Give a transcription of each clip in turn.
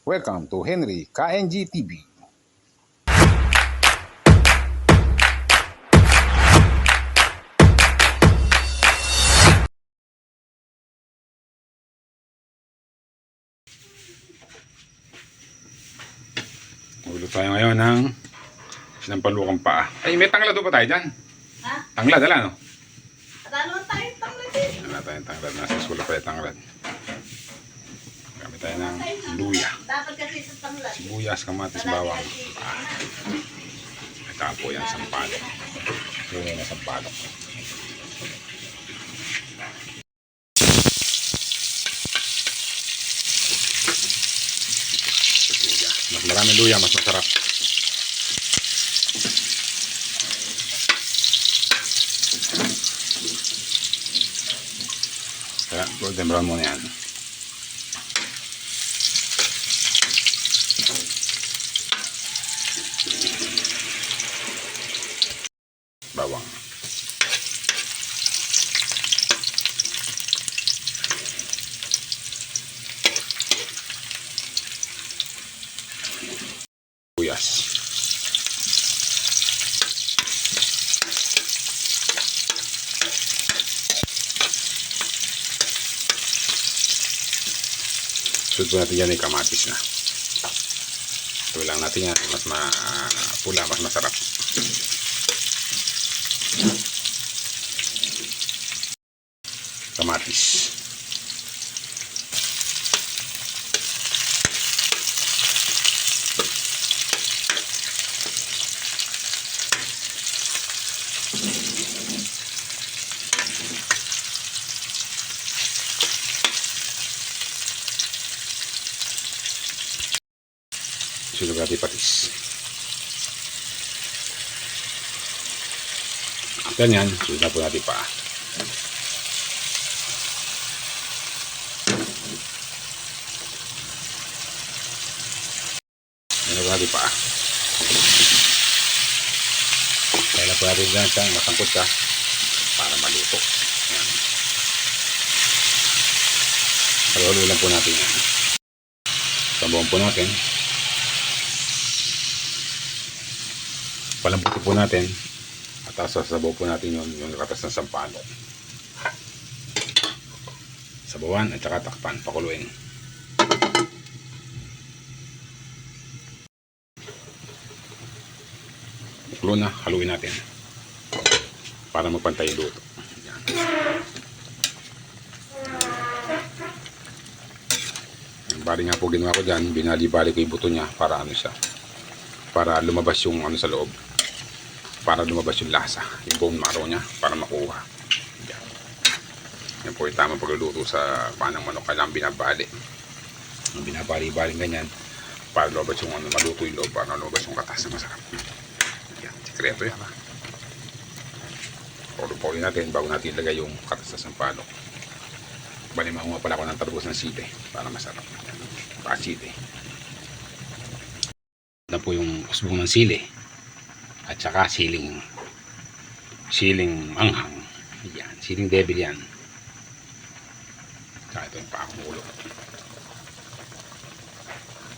Welcome to Henry KNG TV. Ulo tayo ngayon ng sinampalukang paa. Ay, may tanglad pa tayo dyan. Ha? Tanglad, ala no? Dalawa tayong tanglad eh. Wala tayong tanglad. Nasa sula pa yung tanglad. Tayo ng luya. Sibuyas, kamatis, bawang. Ah, ito po yan, sampalok. Yun na sampalok. Luya. Mas marami luya, mas masarap. Kaya golden brown muna yan. Bawang. Buyas. Sunod po natin yan ay kamatis na. Ito lang natin yan. Mas ma pula, mas masarap. Kamatis. Sunod natin patis. After nyan, sunod na po natin pa. Ano ba natin pa? Kaya po natin dyan siyang masangkot ka para maluto. Yan. Haluhalo lang po natin yan. Sabawan po natin. Palambutin po natin. At sasabaw po natin yung, yung katas ng sampalok. Sabawan at saka takpan. Pakuluin. Kulo na, haluin natin. Para magpantay luto. Yan. Bali nga po ginawa ko dyan, binali-bali ko yung buto niya para ano siya. Para lumabas yung ano sa loob. Para lumabas yung lasa. Yung bone marrow niya para makuha. Yan. Yan po yung tamang pagluluto sa panang manok. Kailangan binabali. Ang binabali-bali ganyan para lumabas yung ano, maluto yung loob para lumabas yung katas na masarap. Yan, sikreto yan ha. Paulo-paulo natin bago natin ilagay yung katas na sampalok. Bali makuha pala ako ng talbos ng sili para masarap. Yan, pa-sili. Na po yung usbong ng sili. At saka siling siling anghang. Yan, siling devil yan. Tsaka ito yung pakumulo.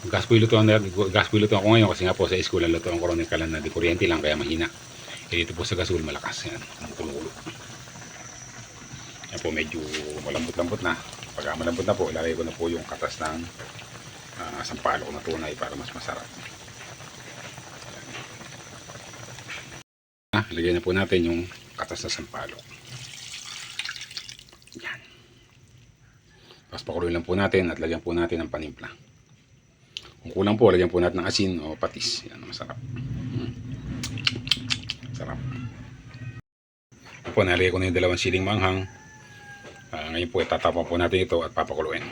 Gas po ilutuan na, gas po ilutuan ko ngayon kasi nga po sa school ang lutuan ko na di kuryente lang kaya mahina. Eh dito po sa gasol malakas yan, kumukulo. Yan po medyo malambot-lambot na. Pag malambot na po, ilalagay ko na po yung katas ng uh, sampalok na tunay para mas masarap. Ah, Lagyan na po natin yung katas na sampalok. Yan. Tapos pakuloy lang po natin at lagyan po natin ng panimpla. Kung kulang po, lagyan po natin ng asin o patis. Yan, masarap. Mm. Sarap. Ako, nalagay ko na yung dalawang siling manghang. Ah, ngayon po, itatapon po natin ito at papakuluin.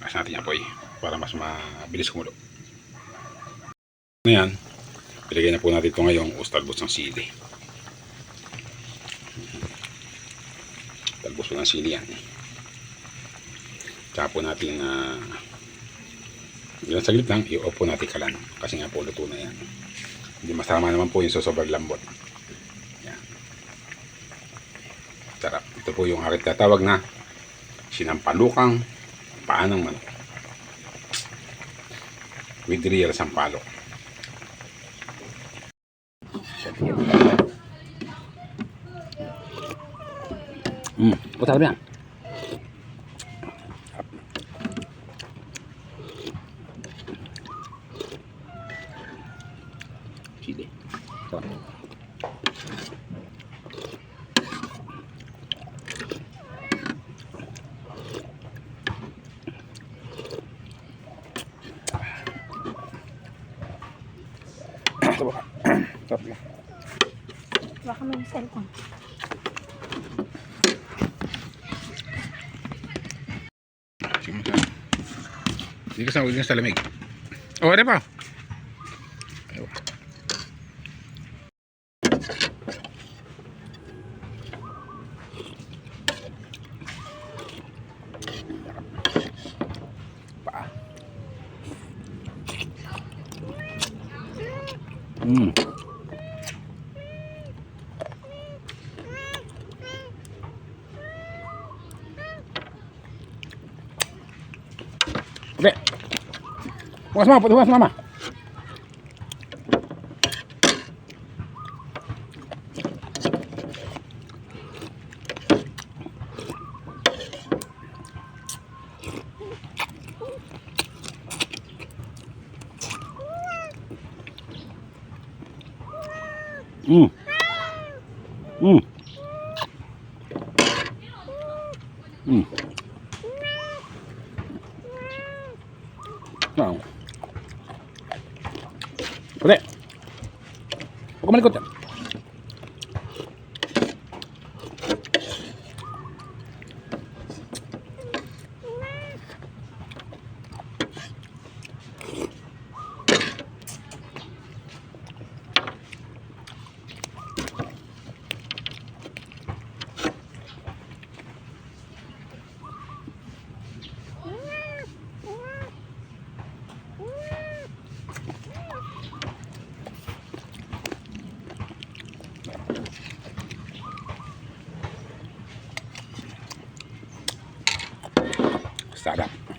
Mas natin yan po eh, para mas mabilis kumulo. Ngayon, ilagay na po natin ito ngayong ustalbos ng sili. Talbos po ng sili yan. Tsaka po natin na uh, ilang saglit lang, i-off po natin kalan. Kasi nga po luto na yan. Hindi masama naman po yung sobrang lambot. Yan. Sarap. Ito po yung aking tatawag na sinampalukang paa ng manok. With real sampalok. Hmm, masarap yan. Chili. Sarap. Sarap. Sarap yan. Baka may cellphone. Sige mo sa. Hindi ka sa huwag sa lamig. Oh, ano pa? Ayaw. Pa. Oke. Bukas mama, bukas mama. Hmm. Hmm. Wow. Ulit. Huwag ka malikot yan. sarap.